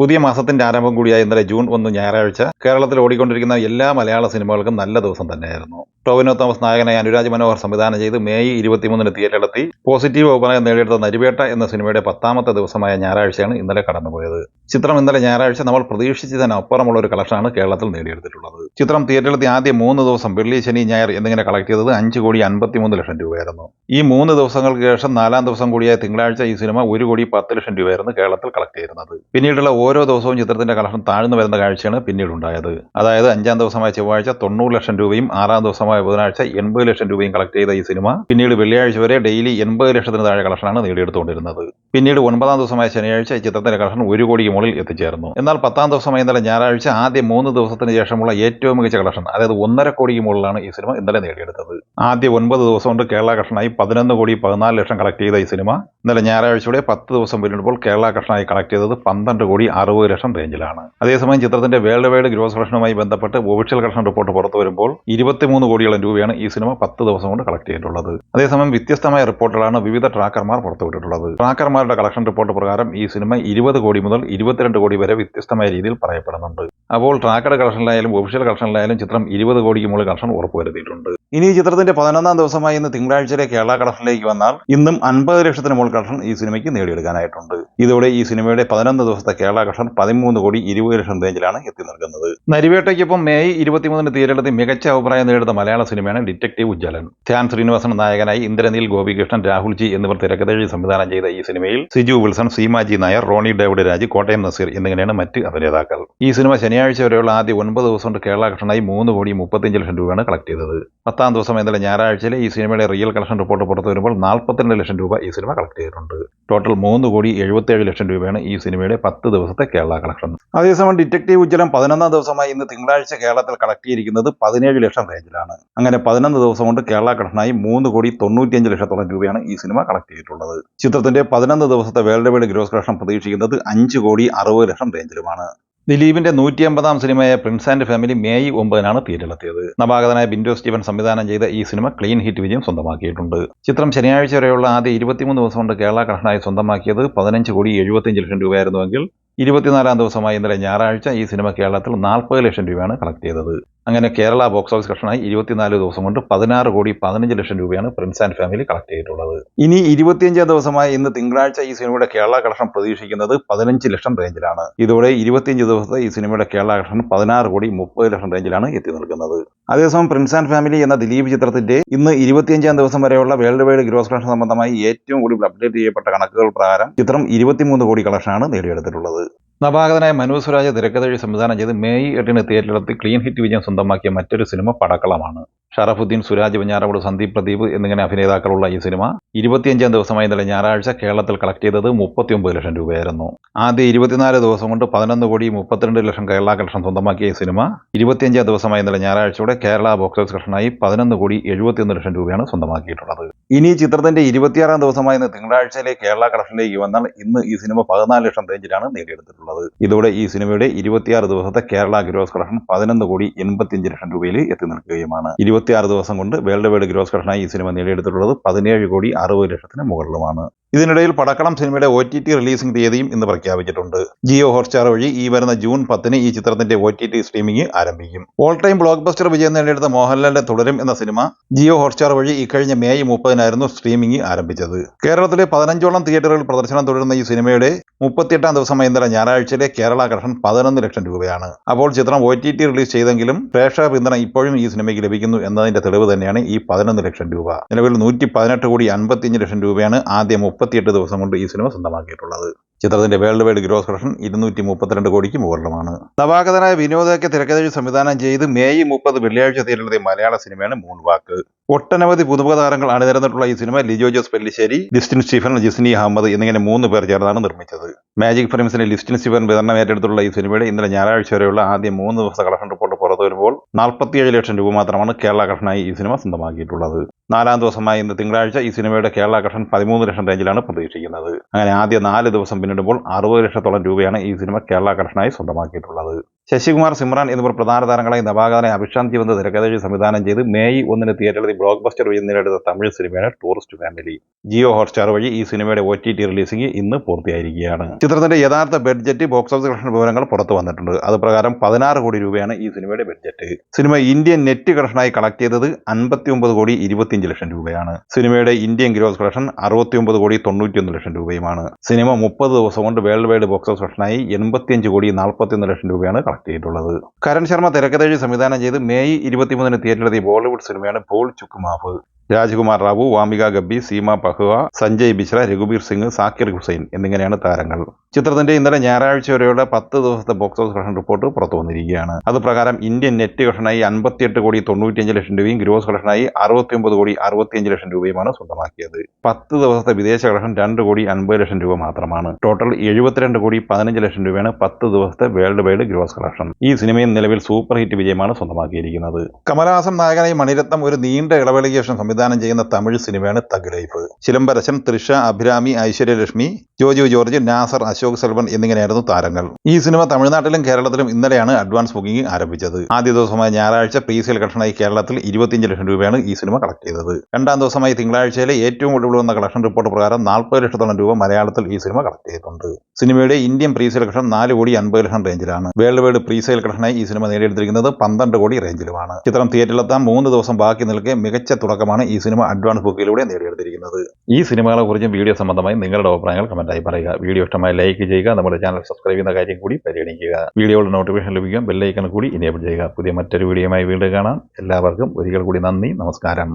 പുതിയ മാസത്തിന്റെ ആരംഭം കൂടിയായ ഇന്നലെ ജൂൺ ഒന്ന് ഞായറാഴ്ച കേരളത്തിൽ ഓടിക്കൊണ്ടിരിക്കുന്ന എല്ലാ മലയാള സിനിമകൾക്കും നല്ല ദിവസം തന്നെയായിരുന്നു. ടോവിനോ തോമസ് നായകനായ അനുരാജ് മനോഹർ സംവിധാനം ചെയ്ത് മെയ് ഇരുപത്തിമൂന്നിന് തിയേറ്ററിലെത്തി പോസിറ്റീവ് അഭിപ്രായം നേടിയെടുത്ത നരിവേട്ട എന്ന സിനിമയുടെ പത്താമത്തെ ദിവസമായ ഞായറാഴ്ചയാണ് ഇന്നലെ കടന്നുപോയത്. ചിത്രം ഇന്നലെ ഞായറാഴ്ച നമ്മൾ പ്രതീക്ഷിച്ചതിന് അപ്പുറമുള്ള ഒരു കളക്ഷനാണ് കേരളത്തിൽ നേടിയെടുത്തിട്ടുള്ളത്. ചിത്രം തിയേറ്ററിലെത്തി ആദ്യ മൂന്ന് ദിവസം വെള്ളി ശനി ഞായർ എന്നിങ്ങനെ കളക്ട് ചെയ്തത് അഞ്ച് കോടി അൻപത്തിമൂന്ന് ലക്ഷം രൂപയായിരുന്നു. ഈ മൂന്ന് ദിവസങ്ങൾക്ക് ശേഷം നാലാം ദിവസം കൂടിയായ തിങ്കളാഴ്ച ഈ സിനിമ ഒരു കോടി പത്ത് ലക്ഷം രൂപയായിരുന്നു കേരളത്തിൽ കളക്ട് ചെയ്തിരുന്നത്. പിന്നീടുള്ള ഓരോ ദിവസവും ചിത്രത്തിന്റെ കളക്ഷൻ താഴ്ന്നു വരുന്ന കാഴ്ചയാണ് പിന്നീട് ഉണ്ടായത് അതായത് അഞ്ചാം ദിവസമായ ചൊവ്വാഴ്ച തൊണ്ണൂറ് ലക്ഷം രൂപയും ആറാം ദിവസമായ ബുധനാഴ്ച എൺപത് ലക്ഷം രൂപയും കളക്ട് ചെയ്ത ഈ സിനിമ പിന്നീട് വെള്ളിയാഴ്ച വരെ ഡെയിലി എൺപത് ലക്ഷത്തിന് താഴെ കളക്ഷനാണ് നേടിയെടുത്തുകൊണ്ടിരുന്നത്. പിന്നീട് ഒൻപതാം ദിവസമായ ശനിയാഴ്ച ചിത്രത്തിന്റെ കളക്ഷൻ ഒരു കോടിക്ക് മുകളിൽ എത്തിച്ചേർന്നു. എന്നാൽ പത്താം ദിവസമായ ഇന്നലെ ഞായറാഴ്ച ആദ്യ മൂന്ന് ദിവസത്തിന് ശേഷമുള്ള ഏറ്റവും മികച്ച കളക്ഷൻ അതായത് ഒന്നര കോടിക്ക് മുകളിലാണ് ഈ സിനിമ ഇന്നലെ നേടിയെടുത്തത്. ആദ്യ ഒൻപത് ദിവസം കൊണ്ട് കേരള കളക്ഷനായി പതിനൊന്ന് കോടി പതിനാല് ലക്ഷം കളക്ട് ചെയ്ത ഈ സിനിമ ഇന്നലെ ഞായറാഴ്ചയുടെ പത്ത് ദിവസം പിന്നിടുമ്പോൾ കേരള കളക്ഷനായി കളക്ട് ചെയ്തത് പന്ത്രണ്ട് കോടി അറുപത് ലക്ഷം റേഞ്ചിലാണ്. അതേസമയം ചിത്രത്തിന്റെ വേൾഡ് വൈഡ് ഗ്രോസ് കളക്ഷനുമായി ബന്ധപ്പെട്ട് ഒഫീഷ്യൽ കളക്ഷൻ റിപ്പോർട്ട് പുറത്തു വരുമ്പോൾ ഇരുപത്തിമൂന്ന് കോടിയോളം രൂപയാണ് ഈ സിനിമ പത്ത് ദിവസം കൊണ്ട് കളക്ട് ചെയ്തിട്ടുള്ളത്. അതേസമയം വ്യത്യസ്തമായ റിപ്പോർട്ടുകളാണ് വിവിധ ട്രാക്കർമാർ പുറത്തുവിട്ടിട്ടുള്ളത്. ട്രാക്കർമാരുടെ കളക്ഷൻ റിപ്പോർട്ട് പ്രകാരം ഈ സിനിമ ഇരുപത് കോടി മുതൽ ഇരുപത്തിരണ്ട് കോടി വരെ വ്യത്യസ്തമായ രീതിയിൽ പറയപ്പെടുന്നുണ്ട്. അപ്പോൾ ട്രാക്കഡ് കളക്ഷനിലായാലും ഒഫീഷ്യൽ കളക്ഷനിലായാലും ചിത്രം ഇരുപത് കോടിക്ക് മുകളിൽ കളക്ഷൻ ഉറപ്പുവരുത്തിയിട്ടുണ്ട്. ഇനി ഈ ചിത്രത്തിന്റെ പതിനൊന്നാം ദിവസമായി ഇന്ന് തിങ്കളാഴ്ചയിലെ കേരള കളക്ഷനിലേക്ക് വന്നാൽ ഇന്നും അൻപത് ലക്ഷത്തിന് മുകളിൽ കളക്ഷൻ ഈ സിനിമയ്ക്ക് നേടിയെടുക്കാനായിട്ടുണ്ട്. ഇതോടെ ഈ സിനിമയുടെ പതിനൊന്ന് ദിവസത്തെ കേരള കളക്ഷൻ പതിമൂന്ന് കോടി ഇരുപത് ലക്ഷം റേഞ്ചിലാണ് എത്തി നിൽക്കുന്നത്. നരിവേട്ടയ്ക്കൊപ്പം മെയ് ഇരുപത്തിമൂന്നിന് തീരെടുത്ത് മികച്ച അഭിപ്രായം നേടുന്ന മലയാള സിനിമയാണ് ഡിറ്റക്റ്റീവ് ഉജ്ജലൻ ധ്യാൻ ശ്രീനിവാസൻ നായകനായി ഇന്ദ്രനീൽ ഗോപികൃഷ്ണൻ രാഹുൽ ജി എന്നിവർ തിരക്കഥഴി സംവിധാനം ചെയ്ത ഈ സിനിമയിൽ Siju Wilson Seemaji Nair Rony David Raj Kottayam Nazeer എന്നിങ്ങനെയാണ് മറ്റ് അഭിനേതാക്കൾ. ഈ സിനിമ ശനിയാഴ്ച വരെയുള്ള ആദ്യ ഒൻപത് ദിവസം കൊണ്ട് കേരള കളക്ഷനായി മൂന്ന് കോടി മുപ്പത്തിയഞ്ച് ലക്ഷം രൂപയാണ് കളക്ട് ചെയ്തത്. പത്താം ദിവസം ഇന്നലെ ഞായറാഴ്ചയിൽ ഈ സിനിമയുടെ റിയൽ കളക്ഷൻ റിപ്പോർട്ട് പുറത്തു വരുമ്പോൾ നാൽപ്പത്തിരണ്ട് ലക്ഷം രൂപ ഈ സിനിമ കളക്ട് ചെയ്തിട്ടുണ്ട്. ടോട്ടൽ മൂന്ന് കോടി എഴുപത്തിയേഴ് ലക്ഷം രൂപയാണ് ഈ സിനിമയുടെ പത്ത് ദിവസത്തെ കേരള കളക്ഷൻ അതേസമയം ഡിറ്റക്റ്റീവ് ഉജ്ജലം പതിനൊന്നാം ദിവസമായി ഇന്ന് തിങ്കളാഴ്ച കേരളത്തിൽ കളക്ട് ചെയ്തിരിക്കുന്നത് പതിനേഴ് ലക്ഷം റേഞ്ചിലാണ്. അങ്ങനെ പതിനൊന്ന് ദിവസം കൊണ്ട് കേരള കളക്ഷനായി മൂന്ന് കോടി തൊണ്ണൂറ്റിയഞ്ച് ലക്ഷത്തോളം രൂപയാണ് ഈ സിനിമ കളക്ട് ചെയ്തിട്ടുള്ളത്. ചിത്രത്തിന്റെ പതിനൊന്ന് ദിവസത്തെ വേൾഡ് വൈഡ് ഗ്രോസ് കളക്ഷൻ പ്രതീക്ഷിക്കുന്നത് അഞ്ച് കോടി അറുപത് ലക്ഷം റേഞ്ചിലുമാണ്. ദിലീപിന്റെ നൂറ്റി അമ്പതാം സിനിമയായ പ്രിൻസ് ആൻഡ് ഫാമിലി മെയ് ഒമ്പതിനാണ് തിയേറ്ററിലെത്തിയത് നവാഗതനായ ബിൻഡോ സ്റ്റീവൻ സംവിധാനം ചെയ്ത ഈ സിനിമ ക്ലീൻ ഹിറ്റ് വിജയം സ്വന്തമാക്കിയിട്ടുണ്ട്. ചിത്രം ശനിയാഴ്ച വരെയുള്ള ആദ്യ ഇരുപത്തിമൂന്ന് ദിവസം കൊണ്ട് കേരള കളക്ഷനായി സ്വന്തമാക്കിയത് പതിനഞ്ച് കോടി എഴുപത്തിയഞ്ച് ലക്ഷം രൂപയായിരുന്നുവെങ്കിൽ ഇരുപത്തിനാലാം ദിവസമായ ഇന്നലെ ഞായറാഴ്ച ഈ സിനിമ കേരളത്തിൽ നാൽപ്പത് ലക്ഷം രൂപയാണ് കളക്ട് ചെയ്തത്. അങ്ങനെ കേരള ബോക്സ് ഓഫീസ് കളക്ഷനായി ഇരുപത്തിനാല് ദിവസം കൊണ്ട് പതിനാറ് കോടി പതിനഞ്ച് ലക്ഷം രൂപയാണ് പ്രിൻസ് ആൻഡ് ഫാമിലി കളക്ട് ചെയ്തിട്ടുള്ളത്. ഇനി ഇരുപത്തിയഞ്ചാം ദിവസമായി ഇന്ന് തിങ്കളാഴ്ച ഈ സിനിമയുടെ കേരള കളക്ഷൻ പ്രതീക്ഷിക്കുന്നത് പതിനഞ്ച് ലക്ഷം റേഞ്ചിലാണ്. ഇതോടെ ഇരുപത്തിയഞ്ച് ദിവസത്തെ ഈ സിനിമയുടെ കേരള കളക്ഷൻ പതിനാറ് കോടി മുപ്പത് ലക്ഷം റേഞ്ചിലാണ് എത്തി നിൽക്കുന്നത്. അതേസമയം പ്രിൻസ് ആൻഡ് ഫാമിലി എന്ന ദിലീപ് ചിത്രത്തിന്റെ ഇന്ന് ഇരുപത്തിയഞ്ചാം ദിവസം വരെയുള്ള വേൾഡ് വൈഡ് ഗ്രോസ് കളക്ഷൻ സംബന്ധമായി ഏറ്റവും കൂടുതൽ അപ്ഡേറ്റ് ചെയ്യപ്പെട്ട കണക്കുകൾ പ്രകാരം ചിത്രം ഇരുപത്തിമൂന്ന് കോടി കളക്ഷനാണ് നേടിയെടുത്തിട്ടുള്ളത്. നവാഗതനായ മനു സ്വരാജ് തിരക്കഥഴി സംവിധാനം ചെയ്ത് മെയ് എട്ടിന് തിയേറ്ററിലെത്തി ക്ലീൻ ഹിറ്റ് വിജയം സ്വന്തമാക്കിയ മറ്റൊരു സിനിമ പടക്കളമാണ്. ഷറഫുദ്ദീൻ സുരാജ് വെഞ്ഞാറമൂട് സന്ദീപ് പ്രദീപ് എന്നിങ്ങനെ അഭിനേതാക്കളുള്ള ഈ സിനിമ ഇരുപത്തിയഞ്ചാം ദിവസമായി ഇന്നലെ ഞായറാഴ്ച കേരളത്തിൽ കളക്ട് ചെയ്തത് മുപ്പത്തിയൊമ്പത് ലക്ഷം രൂപയായിരുന്നു. ആദ്യ ഇരുപത്തിനാല് ദിവസം കൊണ്ട് പതിനൊന്ന് കോടി മുപ്പത്തിരണ്ട് ലക്ഷം കേരള കളക്ഷൻ സ്വന്തമാക്കിയ ഈ സിനിമ ഇരുപത്തിയഞ്ചാം ദിവസമായി ഇന്നലെ ഞായറാഴ്ചയോടെ കേരള ബോക്സ് ഓഫീസ് കളക്ഷനായി പതിനൊന്ന് കോടി എഴുപത്തിയൊന്ന് ലക്ഷം രൂപയാണ് സ്വന്തമാക്കിയിട്ടുള്ളത്. ഇനി ചിത്രത്തിന്റെ ഇരുപത്തിയാറാം ദിവസമായ ഇന്ന് തിങ്കളാഴ്ചയിലെ കേരള കളക്ഷനിലേക്ക് വന്നാൽ ഇന്ന് ഈ സിനിമ പതിനാല് ലക്ഷം റേഞ്ചിലാണ് നേടിയെടുത്തിട്ടുള്ളത്. ഇതോടെ ഈ സിനിമയുടെ ഇരുപത്തിയാറ് ദിവസത്തെ കേരള ഗ്രോസ് കളക്ഷൻ പതിനൊന്ന് കോടി എൺപത്തിയഞ്ച് ലക്ഷം രൂപയിൽ എത്തി നിൽക്കുകയുമാണ്. ഇരുപത്തിയാറ് ദിവസം കൊണ്ട് വേൾഡ് വൈഡ് ഗ്രോസ് കളക്ഷനായി ഈ സിനിമ നേടിയെടുത്തിട്ടുള്ളത് പതിനേഴ് കോടി അറുപത് ലക്ഷത്തിന് മുകളിലുമാണ്. ഇതിനിടയിൽ പടക്കളം സിനിമയുടെ ഒ ടി ടി റിലീസിംഗ് തീയതിയും ഇന്ന് പ്രഖ്യാപിച്ചിട്ടുണ്ട്. ജിയോ ഹോട്ട്സ്റ്റാർ വഴി ഈ വരുന്ന ജൂൺ പത്തിന് ഈ ചിത്രത്തിന്റെ ഒ ടി ടി സ്ട്രീമിംഗ് ആരംഭിക്കും. ഓൾ ടൈം ബ്ലോക്ക് ബസ്റ്റർ വിജയം നേടിയെടുത്ത മോഹൻലാലിന്റെ തുടരും എന്ന സിനിമ ജിയോ ഹോട്ട്സ്റ്റാർ വഴി ഇക്കഴിഞ്ഞ മെയ് മുപ്പതിനായിരുന്നു സ്ട്രീമിംഗ് ആരംഭിച്ചത്. കേരളത്തിലെ പതിനഞ്ചോളം തിയേറ്ററുകളിൽ പ്രദർശനം തുടരുന്ന ഈ സിനിമയുടെ മുപ്പത്തിയെട്ടാം ദിവസമായ ഇന്നലെ ഞായറാഴ്ചയിലെ കേരള കളക്ഷൻ പതിനൊന്ന് ലക്ഷം രൂപയാണ്. അപ്പോൾ ചിത്രം ഒ ടി ടി റിലീസ് ചെയ്തെങ്കിലും പ്രേക്ഷക പിന്തുണ ഇപ്പോഴും ഈ സിനിമയ്ക്ക് ലഭിക്കുന്നു എന്നതിന്റെ തെളിവ് തന്നെയാണ് ഈ പതിനൊന്ന് ലക്ഷം രൂപ. നിലവിൽ നൂറ്റി പതിനെട്ട് കോടി അൻപത്തിയഞ്ച് ലക്ഷം രൂപയാണ് ആദ്യ മുപ്പത്തിയെട്ട് ദിവസം കൊണ്ട് ഈ സിനിമ സ്വന്തമാക്കിയിട്ടുള്ളത്. ചിത്രത്തിന്റെ വേൾഡ് വൈഡ് ഗ്രോസ് കളക്ഷൻ ഇരുന്നൂറ്റി മുപ്പത്തിരണ്ട് കോടിക്ക് മുകളിലുമാണ്. നവാഗതനായ വിനോദയ്ക്ക് തിരക്കഥയിൽ സംവിധാനം ചെയ്ത് മെയ് മുപ്പത് വെള്ളിയാഴ്ച തീരുന്നത് മലയാള സിനിമയാണ് മൂൺ വാക്ക് ഒട്ടനവധി പുതുമുഖ താരങ്ങൾ അണിനിരന്നിട്ടുള്ള ഈ സിനിമ ലിജോ ജോസ് പെല്ലിശ്ശേരി ലിസ്റ്റിൻ സ്റ്റീഫൻ ജിസ്നി അഹമ്മദ് എന്നിങ്ങനെ മൂന്ന് പേർ ചേർന്നാണ് നിർമ്മിച്ചത്. മാജിക് ഫിലിംസിന്റെ ലിസ്റ്റിൻ സ്റ്റീഫൻ വിതരണം ഏറ്റെടുത്തുള്ള ഈ സിനിമയുടെ ഇന്നലെ ഞായറാഴ്ച വരെയുള്ള ആദ്യ മൂന്ന് ദിവസ കളക്ഷൻ റിപ്പോർട്ട് പുറത്തു വരുമ്പോൾ നാൽപ്പത്തിയേഴ് ലക്ഷം രൂപ മാത്രമാണ് കേരള കളക്ഷനായി ഈ സിനിമ സ്വന്തമാക്കിയിട്ടുള്ളത്. നാലാം ദിവസമായ ഇന്ന് തിങ്കളാഴ്ച ഈ സിനിമയുടെ കേരള കളക്ഷൻ പതിമൂന്ന് ലക്ഷം റേഞ്ചിലാണ് പ്രതീക്ഷിക്കുന്നത്. അങ്ങനെ ആദ്യ നാല് ദിവസം പിന്നിടുമ്പോൾ അറുപത് ലക്ഷത്തോളം രൂപയാണ് ഈ സിനിമ കേരള കളക്ഷനായി സ്വന്തമാക്കിയിട്ടുള്ളത്. ശശികുമാർ സിമ്രാൻ എന്നിവർ പ്രധാന താരങ്ങളായി നവാഗതനെ അഭിഷാന്തി വന്ന് തിരക്കഥയിൽ സംവിധാനം ചെയ്ത് മെയ് ഒന്നിന് തിയേറ്ററിൽ ബ്ലോക്ക് ബസ്റ്റർ വിജയം നേടിയെടുത്ത തമിഴ് സിനിമയാണ് ടൂറിസ്റ്റ് ഫാമിലി ജിയോ ഹോട്ട്സ്റ്റാർ വഴി ഈ സിനിമയുടെ ഒ ടി ടി റിലീസിംഗ് ഇന്ന് പൂർത്തിയായിരിക്കുകയാണ്. ചിത്രത്തിന്റെ യഥാർത്ഥ ബഡ്ജറ്റ് ബോക്സ് ഓഫീസ് കളക്ഷൻ വിവരങ്ങൾ പുറത്തു വന്നിട്ടുണ്ട്. അത് പ്രകാരം പതിനാറ് കോടി രൂപയാണ് ഈ സിനിമയുടെ ബഡ്ജറ്റ് സിനിമ ഇന്ത്യൻ നെറ്റ് കളക്ഷനായി കളക്ട് ചെയ്തത് അൻപത്തി ഒമ്പത് കോടി ഇരുപത്തിയഞ്ച് ലക്ഷം രൂപയാണ്. സിനിമയുടെ ഇന്ത്യൻ ഗ്രോസ് കളക്ഷൻ അറുപത്തി ഒമ്പത് കോടി തൊണ്ണൂറ്റിയൊന്ന് ലക്ഷം രൂപയുമാണ്. സിനിമ മുപ്പത് ദിവസം കൊണ്ട് വേൾഡ് വൈഡ് ബോക്സ് ഓഫീസ് കളക്ഷനായി എൺപത്തിയഞ്ച് കോടി നാൽപ്പത്തിയൊന്ന് ലക്ഷം രൂപയാണ് കളക്ട് ചെയ്തിട്ടുള്ളത് കരൺ ശർമ്മ തിരക്കഥഴി സംവിധാനം ചെയ്ത് മെയ് ഇരുപത്തിമൂന്നിന് തിയേറ്ററിലെത്തിയ ബോളിവുഡ് സിനിമയാണ് പോൾ ചുക്ക് മാഫ് രാജ്കുമാർ റാവു വാമിക ഗബ്ബി സീമ പഹുവ സഞ്ജയ് ബിശ്ര രഘുബീർ സിംഗ് സാക്കിർ ഹുസൈൻ എന്നിങ്ങനെയാണ് താരങ്ങൾ. ചിത്രത്തിന്റെ ഇന്നലെ ഞായറാഴ്ച വരെയുള്ള പത്ത് ദിവസത്തെ ബോക്സ് ഓഫീസ് കളക്ഷൻ റിപ്പോർട്ട് പുറത്തു വന്നിരിക്കുകയാണ്. അത് പ്രകാരം ഇന്ത്യൻ നെറ്റ് കളക്ഷനായി അൻപത്തിയെട്ട് കോടി തൊണ്ണൂറ്റിയഞ്ച് ലക്ഷം രൂപയും ഗ്രോസ് കളക്ഷനായി അറുപത്തിയൊമ്പത് കോടി അറുപത്തിയഞ്ച് ലക്ഷം രൂപയുമാണ് സ്വന്തമാക്കിയത്. പത്ത് ദിവസത്തെ വിദേശ കളക്ഷൻ രണ്ട് കോടി അൻപത് ലക്ഷം രൂപ മാത്രമാണ്. ടോട്ടൽ എഴുപത്തിരണ്ട് കോടി പതിനഞ്ച് ലക്ഷം രൂപയാണ് പത്ത് ദിവസത്തെ വേൾഡ് വൈഡ് ഗ്രോസ് കളക്ഷൻ. ഈ സിനിമയും നിലവിൽ സൂപ്പർ ഹിറ്റ് വിജയമാണ് സ്വന്തമാക്കിയിരിക്കുന്നത്. കമലഹാസം നായകനായി മണിരത്നം ഒരു നീണ്ട ഇടവേളയ്ക്ക് ശേഷം സംവിധാനം ചെയ്യുന്ന തമിഴ് സിനിമയാണ് Thug Life Silambarasan Trisha Abhirami Aishwaryalakshmi Joju George Nasser Ashok Selvan എന്നിങ്ങനെയായിരുന്നു താരങ്ങൾ. ഈ സിനിമ തമിഴ്നാട്ടിലും കേരളത്തിലും ഇന്നലെയാണ് അഡ്വാൻസ് ബുക്കിംഗ് ആരംഭിച്ചത്. ആദ്യ ദിവസമായ ഞായറാഴ്ച പ്രീ സെയിൽ കളക്ഷനായി കേരളത്തിൽ ഇരുപത്തിയഞ്ച് ലക്ഷം രൂപയാണ് ഈ സിനിമ കളക്ട് ചെയ്തത്. രണ്ടാം ദിവസമായി തിങ്കളാഴ്ചയിലെ ഏറ്റവും കൂടുതൽ വന്ന കളക്ഷൻ റിപ്പോർട്ട് പ്രകാരം നാൽപ്പത് ലക്ഷത്തോളം രൂപ മലയാളത്തിൽ ഈ സിനിമ കളക്ട് ചെയ്തിട്ടുണ്ട്. സിനിമയുടെ ഇന്ത്യൻ പ്രീ സെയിൽ കളക്ഷൻ നാല് കോടി അൻപത് ലക്ഷം റേഞ്ചിലാണ്. വേൾഡ് വൈഡ് പ്രീ സെയിൽ കളക്ഷനായി ഈ സിനിമ നേടിയെടുത്തിരിക്കുന്നത് പന്ത്രണ്ട് കോടി റേഞ്ചിലുമാണ്. ചിത്രം തിയേറ്ററിലെത്താൻ മൂന്ന് ദിവസം ബാക്കി നിൽക്കെ മികച്ച തുടക്കമാണ് ഈ സിനിമ അഡ്വാൻസ് ബുക്കിലൂടെ നേടിയെടുത്തിരിക്കുന്നത്. ഈ സിനിമകളെ കുറിച്ചും വീഡിയോ സംബന്ധമായി നിങ്ങളുടെ അഭിപ്രായങ്ങൾ കമന്റായി പറയുക. വീഡിയോ ഇഷ്ടമായി ലൈക്ക് ചെയ്യുക നമ്മുടെ ചാനൽ സബ്സ്ക്രൈബ് ചെയ്യുന്ന കാര്യം കൂടി പരിഗണിക്കുക. വീഡിയോയുടെ നോട്ടിഫിക്കേഷൻ ലഭിക്കാൻ ബെല്ലൈക്കൺ കൂടി ഇനേബിൾ ചെയ്യുക. പുതിയ മറ്റൊരു വീഡിയോയുമായി വീണ്ടും കാണാം. എല്ലാവർക്കും ഒരിക്കൽ കൂടി നന്ദി നമസ്കാരം.